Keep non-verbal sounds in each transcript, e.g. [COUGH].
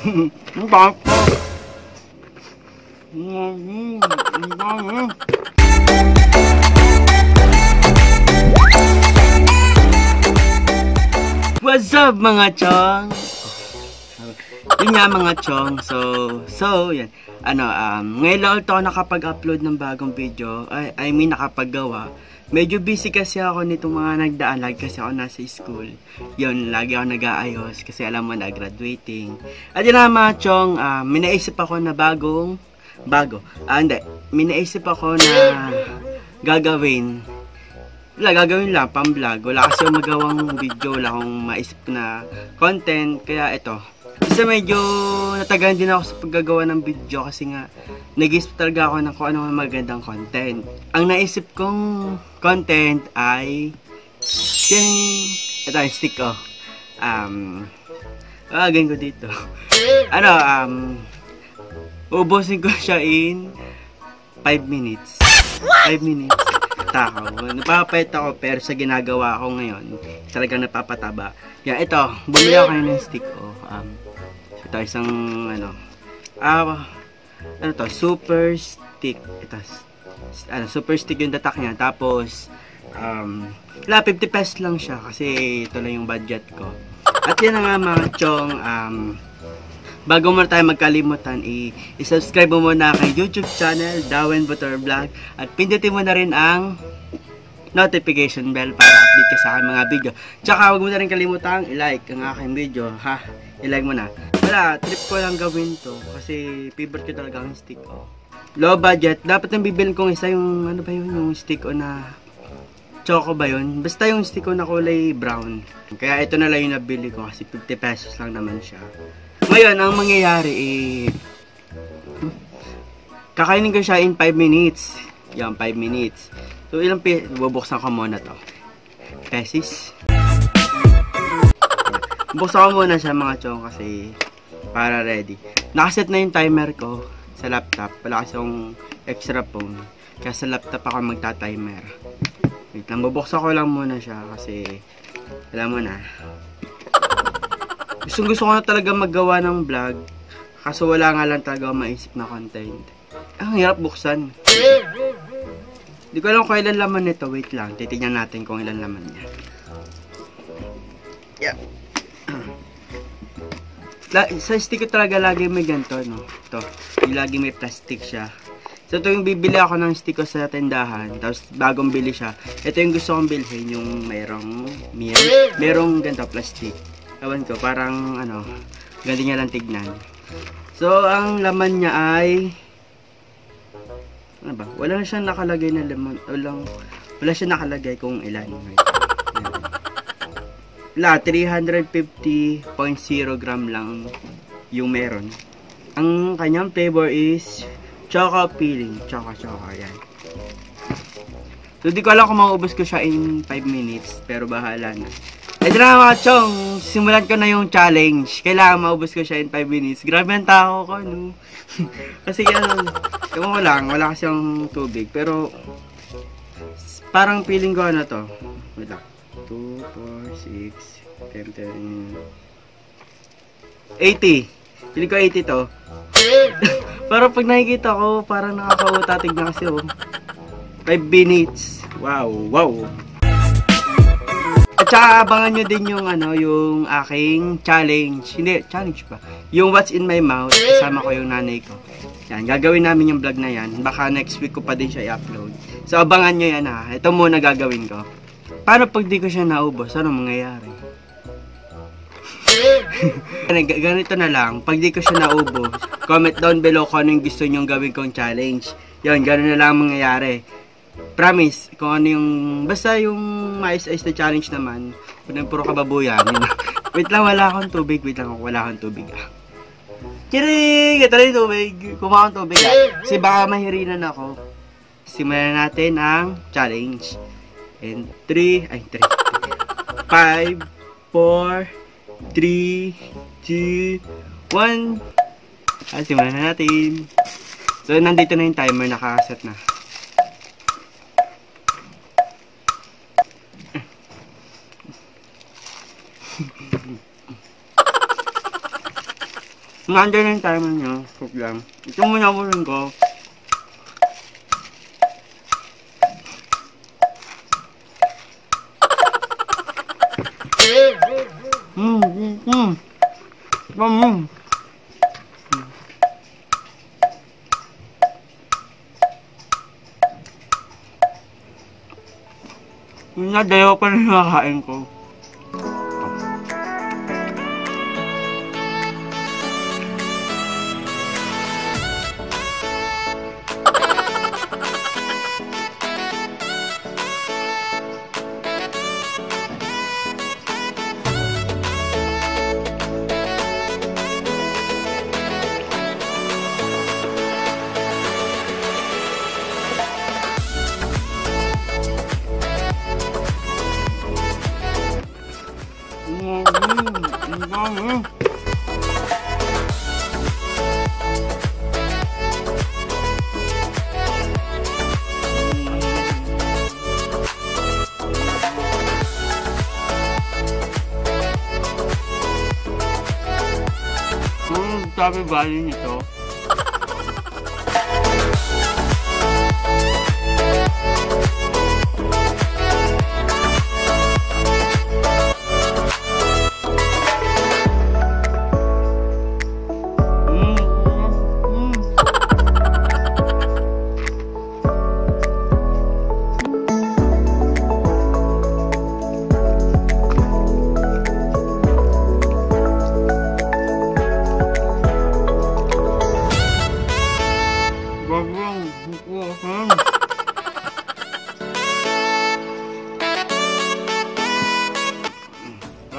Ang [LAUGHS] bangit. What's up mga chong? Yun nga mga chong. So, so, yan. Ano, um, ngayon lang ito nakapag-upload ng bagong video. I, I mean, nakapaggawa. Medyo busy kasi ako nitong mga nagdaan. Lagi kasi ako nasa school. Yun, lagi ako nag-aayos. Kasi alam mo na, graduating. At yun mga chong, um, minaisip ako na bagong, bago. Ah, hindi. Minaisip ako na gagawin wala, gagawin lang, pang-vlog. Wala kasi magawang video, wala akong maisip na content. Kaya ito. Kasi medyo natagan din ako sa paggagawa ng video kasi nga nag-isip talaga ako ng kung ano magandang content. Ang naisip kong content ay yung, ito yung stick ko. Um, Lagyan ko dito. [LAUGHS] Ano, um, ubusin ko siya in 5 minutes. 5 minutes takaw. Napapayat ako pero sa ginagawa ko ngayon, talagang napapataba. Yan, ito, bumili ako ng stick ko. Um, ito, isang, ano, ah, ano to, super stick. Ito, ano, super stick yung datak niya. Tapos, um, wala, 50 pesos lang siya kasi ito lang yung budget ko. At yan na nga mga chong, um, bago mo tayo magkalimutan, i-subscribe mo muna kay YouTube channel, Dawen Butter Vlog, at pindutin mo na rin ang notification bell para update ka sa aking mga video. Tsaka huwag mo na rin kalimutang i-like ang aking video, ha? I-like mo na. Wala, trip ko lang gawin to kasi favorite ko talaga ang stick ko. Low budget, dapat nang bibilin kong isa yung, ano ba yun, yung stick ko na choco ba yun? Basta yung stick ko na kulay brown. Kaya ito na lang yung nabili ko kasi 50 pesos lang naman siya. Ngayon, ang mangyayari eh, kakainin ko siya in 5 minutes. Yan, 5 minutes. So, ilang pi... Bubuksan ko muna to. Pesis. Buksan ko muna siya mga chong kasi para ready. Nakaset na yung timer ko sa laptop. Wala kasi yung extra phone. Kaya sa laptop ako magta-timer. Wait lang, bubuksan ko lang muna siya kasi alam mo na. Gustong gusto ko na talaga maggawa ng vlog. Kaso wala nga lang talaga maisip na content. Ang hirap buksan. Hindi ko alam kung ilan laman nito. Wait lang. Titignan natin kung ilan laman niya. Yeah. La sa stick ko talaga lagi may ganito, no? Ito. Lagi may plastic siya. So, ito yung bibili ako ng stick ko sa tindahan. Tapos, bagong bili siya. Ito yung gusto kong bilhin. Yung mayroong mirror. Merong ganito, plastic. Ewan ko, parang, ano, ganti niya lang tignan. So, ang laman niya ay ano ba? Wala na siyang nakalagay na laman. Walang, wala siyang nakalagay kung ilan. Wala, 350.0 gram lang yung meron. Ang kanyang flavor is choco peeling. Choco, choco, yan. So, di ko alam kung maubos ko siya in 5 minutes. Pero bahala na. Ito na mga chong, simulan ko na yung challenge. Kailangan maubos ko siya in 5 minutes. Grabe ang tao ko, no? [LAUGHS] kasi ano, ewan ko lang, wala kasi yung tubig. Pero, parang feeling ko ano to. Wait lang. 2, 4, 6, 10, 10, 80. Feeling ko 80 to. [LAUGHS] parang pag nakikita ko, parang nakakauta. Tignan kasi oh. 5 minutes. Wow, wow. At saka abangan nyo din yung ano, yung aking challenge. Hindi, challenge pa. Yung what's in my mouth, kasama ko yung nanay ko. Yan, gagawin namin yung vlog na yan. Baka next week ko pa din siya i-upload. So abangan nyo yan ha. Ito muna gagawin ko. Paano pag di ko siya naubos? Ano mangyayari? [LAUGHS] Ganito na lang. Pag di ko siya naubos, comment down below kung ano yung gusto nyong gawin kong challenge. Yun, gano'n na lang mangyayari. Promise, kung ano yung, basta yung mais-ice na challenge naman, kung yung puro kababuyan, [LAUGHS] wait lang, wala akong tubig, wait lang, wala akong tubig ah. Kirig! Ito na yung tubig, akong tubig ah. Kasi baka mahirinan ako. Simulan natin ang challenge. And 3, ay 3, 5, 4, 3, 2, 1. Ah, simulan na natin. So, nandito na yung timer, nakaset na. Nandiyan yung timer niya. Cook lang. Ito muna mo rin ko. Yung nadayo pa rin nakakain ko. Mm, sabi bali nito.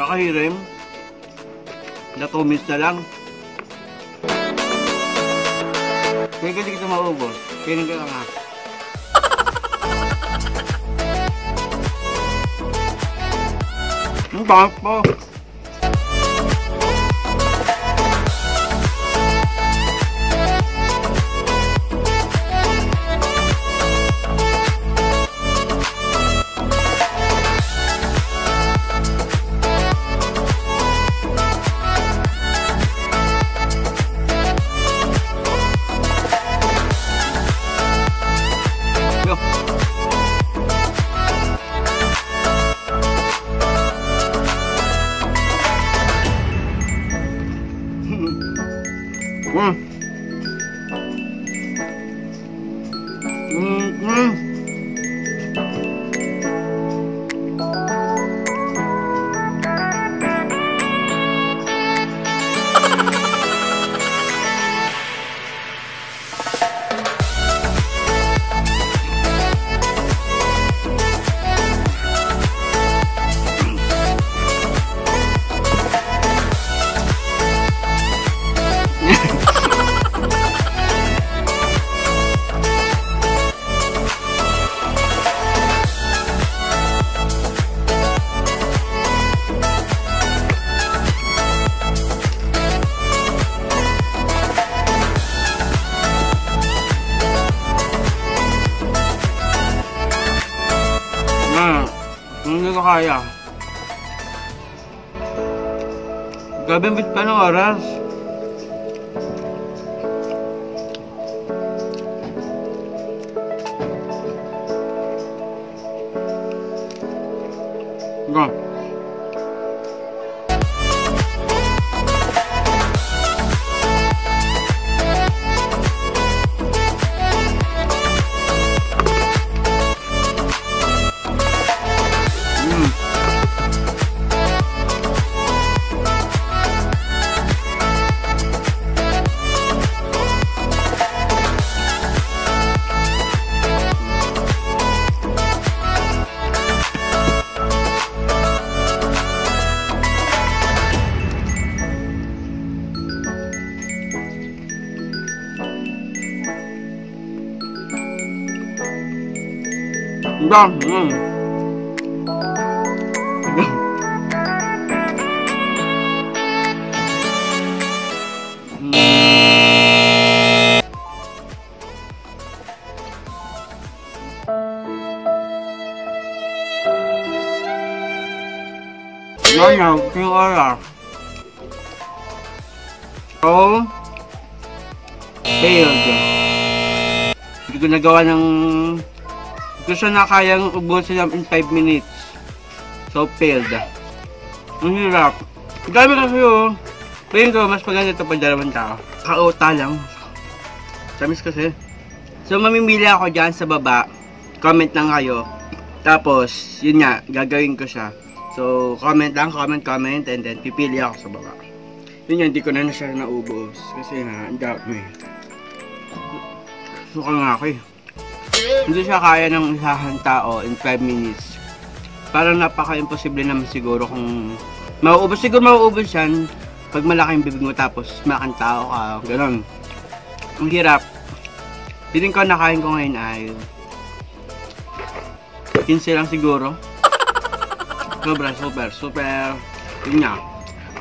Nakahirim. Na 2 minutes na lang. Kaya kasi kita maubos. Kaya ka nga. [LAUGHS] Ang bakit po? Kaya. Gabing pa ng oras. Go. Ba, mm. Yan na, yung oras. So, failed. Hindi ko ng... Siya na kayang ubusin in 5 minutes. So, failed. Ang hirap. Dami kasi oh. Tingin ko, mas maganda ito pag dalawang tao. Kauta lang. Tamis kasi. So, mamimili ako dyan sa baba. Comment lang kayo. Tapos, yun nga, gagawin ko siya. So, comment lang, comment, comment, and then pipili ako sa baba. Yun yan, hindi ko na na siya naubos. Kasi nga, ang dami. Suka nga ako eh. Hindi siya kaya ng isahang tao in 5 minutes. Parang napaka-imposible naman siguro kung mauubos. Siguro mauubos yan pag malaki yung bibig mo tapos makang tao ka. Ganon. Ang hirap. Piling ko nakain ko ngayon ay 15 lang siguro. Sobra, super, super, yun nga,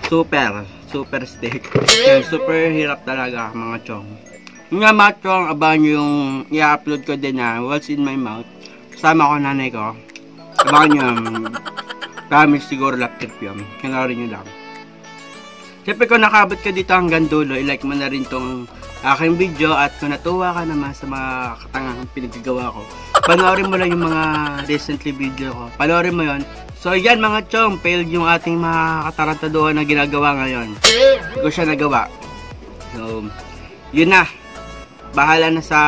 super, super steak. Super hirap talaga mga chong. Nga mga chong, abangan yung i-upload ko din na What's in my mouth. Kasama ko nanay ko. Abangan nyo yung promise siguro laptop yun. Kanarin nyo lang. Siyempre kung nakabot ka dito hanggang dulo, i-like mo na rin tong aking video at kung natuwa ka naman sa mga katangang pinagagawa ko, panoorin mo lang yung mga recently video ko. Panoorin mo yon. So yan mga chong, failed yung ating mga katarantaduhan na ginagawa ngayon. Hindi ko siya nagawa. So, yun na. Bahala na sa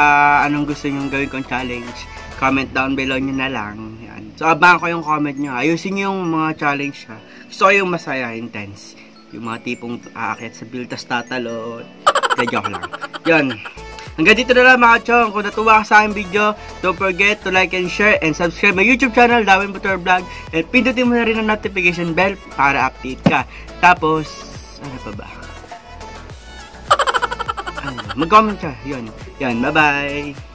anong gusto nyong gawin kong challenge. Comment down below nyo na lang. Yan. So, abangan ko yung comment nyo. Ayusin nyo yung mga challenge ha. Gusto ko yung masaya, intense. Yung mga tipong aakyat sa build, tas tatalon. [LAUGHS] Kaya joke lang. Yun. Hanggang dito na lang mga chong. Kung natuwa ka sa aking video, don't forget to like and share and subscribe my YouTube channel, Dawin Butor Vlog. And pindutin mo na rin ang notification bell para update ka. Tapos, ano pa ba? Mag-comment ka. Yun. Yun. Bye-bye.